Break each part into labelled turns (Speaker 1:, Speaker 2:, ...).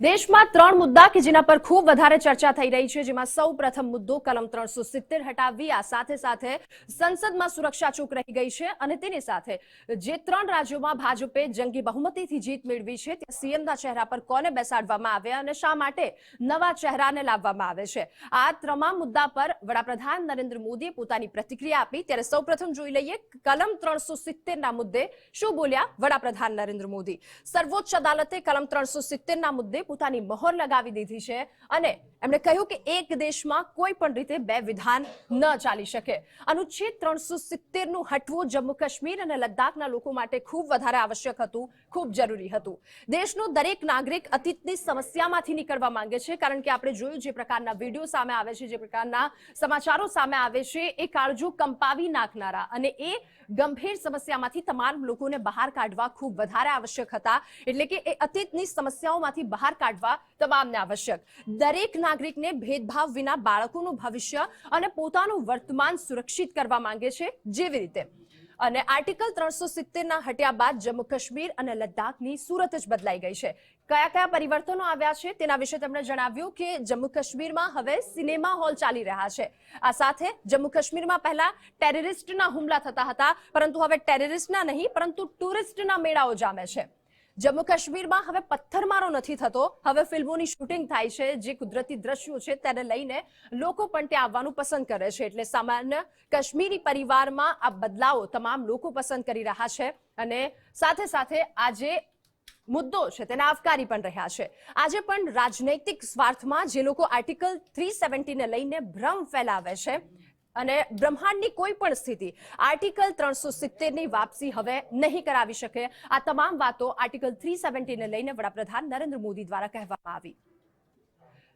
Speaker 1: દેશમાં ત્રણ મુદ્દા કે જેના પર ખૂબ વધારે ચર્ચા થઈ રહી છે, જેમાં સૌ પ્રથમ મુદ્દો કલમ ત્રણસો સિત્તેર હટાવવી. આ સાથે સાથે સંસદમાં સુરક્ષા ચૂક રહી ગઈ છે અને તેની સાથે જે ત્રણ રાજ્યોમાં ભાજપે જંગી બહુમતીથી જીત મેળવી છે, ત્યાં સીએમના ચહેરા પર કોને બેસાડવામાં આવ્યા અને શા માટે નવા ચહેરાને લાવવામાં આવે છે? આ તમામ મુદ્દા પર વડાપ્રધાન નરેન્દ્ર મોદીએ પોતાની પ્રતિક્રિયા આપી. ત્યારે સૌપ્રથમ જોઈ લઈએ કલમ ત્રણસો સિત્તેરના મુદ્દે શું બોલ્યા વડાપ્રધાન નરેન્દ્ર મોદી? સર્વોચ્ચ અદાલતે કલમ ત્રણસો સિત્તેરના મુદ્દે પોતાની મહોર લગાવી દીધી છે અને એમણે કહ્યું કે એક દેશમાં કોઈ પણ રીતે બે વિધાન ન ચાલી શકે. અનુચ્છેદ ત્રણસો સિત્તેરનું હટવું જમ્મુ કાશ્મીર અને લદ્દાખના લોકો માટે ખૂબ વધારે આવશ્યક હતું, ખૂબ જરૂરી હતું. દેશનો દરેક નાગરિક અતીતની સમસ્યામાંથી નીકળવા માંગે છે, કારણ કે આપણે જોયું જે પ્રકારના વીડિયો સામે આવે છે, જે પ્રકારના સમાચારો સામે આવે છે, એ કાળજો કંપાવી નાખનારા અને એ ગંભીર સમસ્યામાંથી તમામ લોકોને બહાર કાઢવા ખૂબ વધારે આવશ્યક હતા. એટલે કે એ અતીતની સમસ્યાઓમાંથી બહાર કાઢવા તમામને આવશ્યક. દરેક નાગરિકને ભેદભાવ વિના બાળકોનું ભવિષ્ય અને પોતાનું વર્તમાન સુરક્ષિત કરવા માંગે છે. જેવી રીતે અને આર્ટિકલ ત્રણસો સિત્તેરના હટ્યા બાદ જમ્મુ કાશ્મીર અને લદ્દાખની સુરત જ બદલાઈ ગઈ છે. કયા કયા પરિવર્તનો આવ્યા છે તેના વિશે તેમણે જણાવ્યું કે જમ્મુ કાશ્મીરમાં હવે સિનેમા હોલ ચાલી રહ્યા છે. આ સાથે જમ્મુ કાશ્મીરમાં પહેલા ટેરરિસ્ટના હુમલા થતા હતા, પરંતુ હવે ટેરરિસ્ટના નહીં, પરંતુ ટુરિસ્ટના મેળાઓ જામે છે. જમ્મુ કાશ્મીરમાં હવે પથ્થરમારો નથી થતો. હવે ફિલ્મોની શૂટિંગ થાય છે, જે કુદરતી દ્રશ્યો છે તેને લઈને લોકો પણ ત્યાં આવવાનું પસંદ કરે છે. એટલે સામાન્ય કાશ્મીરી પરિવારમાં આ બદલાવો તમામ લોકો પસંદ કરી રહ્યા છે અને સાથે સાથે આજે મુદ્દો છે તેને આવકારી પણ રહ્યા છે. આજે પણ રાજનૈતિક સ્વાર્થમાં જે લોકો આર્ટિકલ થ્રી સેવન્ટીને લઈને ભ્રમ ફેલાવે છે અને બ્રહ્માંડની કોઈ પણ સ્થિતિ, આર્ટિકલ ત્રણસો સિત્તેરની વાપસી હવે નહીં કરાવી શકે. આ તમામ વાતો આર્ટિકલ થ્રી સેવન્ટીને લઈને વડાપ્રધાન નરેન્દ્ર મોદી દ્વારા કહેવામાં આવી.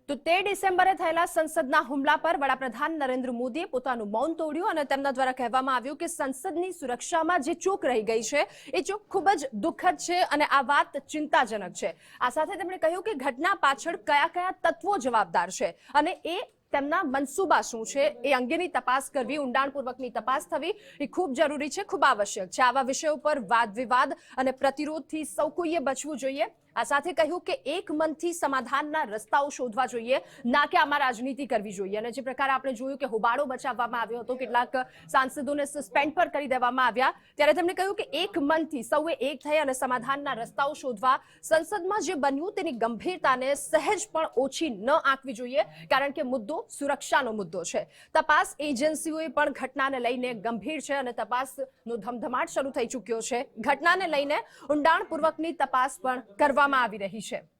Speaker 1: તો તે ડિસેમ્બરે થયેલા સંસદના હુમલા પર વડાપ્રધાન નરેન્દ્ર મોદીએ પોતાનું મૌન તોડ્યું અને તેમના દ્વારા કહેવામાં આવ્યું કે સંસદની સુરક્ષામાં જે ચૂક રહી ગઈ છે, એ ચૂક ખૂબ જ દુઃખદ છે અને આ વાત ચિંતાજનક છે. આ સાથે તેમણે કહ્યું કે ઘટના પાછળ કયા કયા તત્વો જવાબદાર છે અને એ તેમના મનસુબા શું છે એ અંગેની તપાસ કરવી, ઊંડાણપૂર્વકની તપાસ થવી એ ખૂબ જરૂરી છે, ખૂબ આવશ્યક છે. આવા વિષયો પર વાદ વિવાદ અને પ્રતિરોધથી સૌ કોઈએ બચવું જોઈએ. આ સાથે કહ્યું કે એક મનથી સમાધાનના રસ્તાઓ શોધવા જોઈએ, ના કે આમાં રાજનીતિ કરવી જોઈએ. અને જે પ્રકારે આપણે જોયું કે હોબાળો બચાવવામાં આવ્યો હતો, કેટલાક સાંસદોને સસ્પેન્ડ પર કરી દેવામાં આવ્યા. ત્યારે તેમણે કહ્યું કે એક મનથી સૌએ એક થઈ અને સમાધાનના રસ્તાઓ શોધવા સંસદમાં જે બન્યું તેની ગંભીરતાને સહેજ પણ ઓછી ન આંકવી જોઈએ, કારણ કે મુદ્દો સુરક્ષાનો મુદ્દો છે. તપાસ એજન્સીઓએ પણ ઘટનાને લઈને ગંભીર છે અને તપાસનો ધમધમાટ શરૂ થઈ ચૂક્યો છે. ઘટનાને લઈને ઊંડાણપૂર્વકની તપાસ પણ કરવામાં આવી રહી છે.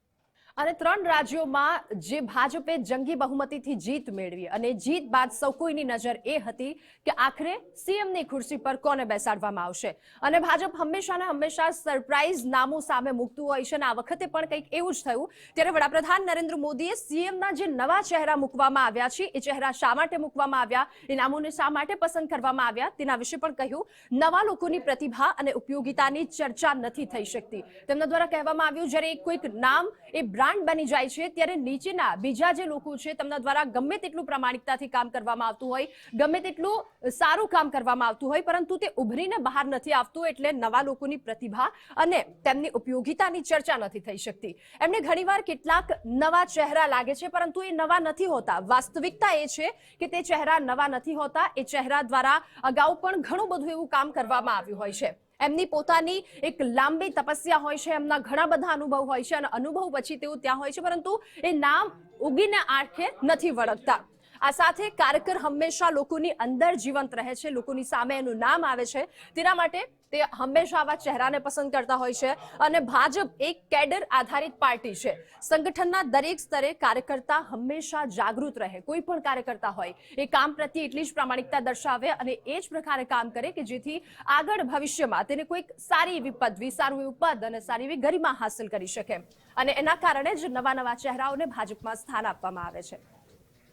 Speaker 1: અને ત્રણ રાજ્યોમાં જે ભાજપે જંગી બહુમતીથી જીત મેળવી અને જીત બાદ સૌ કોઈની નજર એ હતી કે આખરે સીએમની ખુરશી પર કોને બેસાડવામાં આવશે? અને ભાજપ હંમેશા ને હંમેશા સરપ્રાઇઝ નામો સામે મૂકતું હોય છે અને આ વખતે પણ કંઈક એવું જ થયું. ત્યારે વડાપ્રધાન નરેન્દ્ર મોદીએ સીએમના જે નવા ચહેરા મૂકવામાં આવ્યા છે, એ ચહેરા શા માટે મૂકવામાં આવ્યા, એ નામોને શા માટે પસંદ કરવામાં આવ્યા, તેના વિશે પણ કહ્યું. નવા લોકોની પ્રતિભા અને ઉપયોગિતાની ચર્ચા નથી થઈ શકતી. તેમના દ્વારા કહેવામાં આવ્યું, જ્યારે કોઈક નામ એ બ્રાન્ડ બની જાય છે, ત્યારે નીચેના બીજા જે લોકો છે, તેમના દ્વારા ગમે તેટલું પ્રામાણિકતાથી કામ કરવામાં આવતું હોય, ગમે તેટલું સારું કામ કરવામાં આવતું હોય, પરંતુ તે ઉભરીને બહાર નથી આવતું એટલે નવા લોકોની પ્રતિભા અને તેમની ઉપયોગિતાની ચર્ચા નથી થઈ શકતી. એમને ઘણીવાર કેટલાક નવા ચહેરા લાગે છે, પરંતુ એ નવા નથી હોતા. વાસ્તવિકતા એ છે કે તે ચહેરા નવા નથી હોતા. એ ચહેરા દ્વારા અગાઉ પણ ઘણું બધું એવું કામ કરવામાં આવ્યું હોય છે. એમની પોતાની એક લાંબી તપસ્યા હોય છે, એમના ઘણા બધા અનુભવ હોય છે અને અનુભવ પછી તેઓ ત્યાં હોય છે, પરંતુ એ નામ ઉગીને આંખે નથી વળગતા. આ સાથે કાર્યકર હંમેશા લોકોની અંદર જીવંત રહે છે, લોકોની સામે એનું નામ આવે છે. તેના માટે તે હંમેશા આવા ચહેરાને પસંદ કરતા હોય છે અને ભાજપ એક કેડર આધારિત પાર્ટી છે. સંગઠનના દરેક સ્તરે કાર્યકર્તા હંમેશા જાગૃત રહે, કોઈ પણ કાર્યકર્તા હોય. એ કામ પ્રત્યે એટલી જ પ્રામાણિકતા દર્શાવે અને એ જ પ્રકારે કામ કરે કે જેથી આગળ ભવિષ્યમાં તેને કોઈક સારી એવી પદવી, સારું એવું પદ અને સારી એવી ગરિમા હાંસલ કરી શકે. અને એના કારણે જ નવા નવા ચહેરાઓને ભાજપમાં સ્થાન આપવામાં આવે છે.